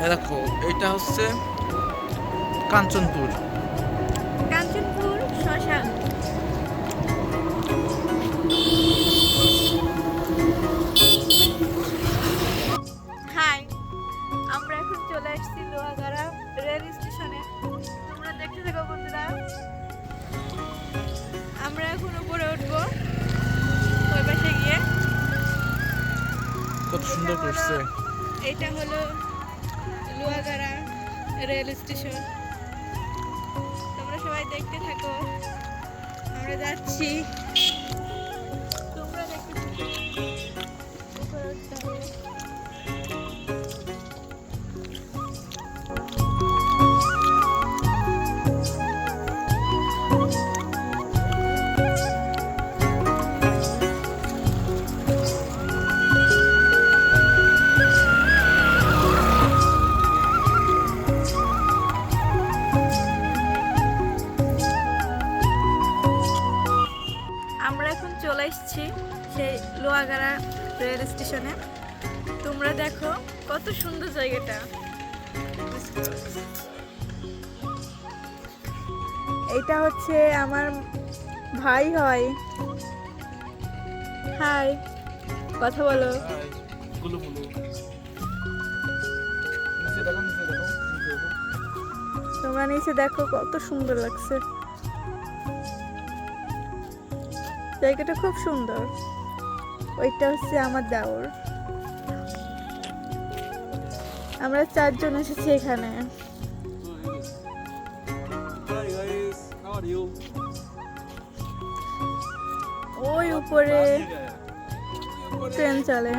দেখো এটা হচ্ছে কাঞ্চনপুর। কাঞ্চনপুর শ্মশান। হাই আমরা এখন চলে আসছি লোহাগাড়া রেল স্টেশনে। তোমরা দেখতে থাকো বন্ধুরা। আমরা এখন উপরে উঠবো ওই পাশে গিয়ে। কত সুন্দর করছে এটা হলো লোহাগাড়া রেল স্টেশন। তোমরা সবাই দেখতে থাকো। আমরা যাচ্ছি। আমরা এখন চলে এসেছি সেই লোহাগাড়া রেল স্টেশনে। তোমরা দেখো কত সুন্দর জায়গাটা। এটা হচ্ছে আমার ভাই হয়। হাই কথা বলো। তোমরা নিচে দেখো কত সুন্দর লাগছে। জায়গাটা খুব সুন্দর। ওইটা হচ্ছে আমার দেওর। আমরা চারজন এসেছি এখানে? ওই উপরে ট্রেন চলে।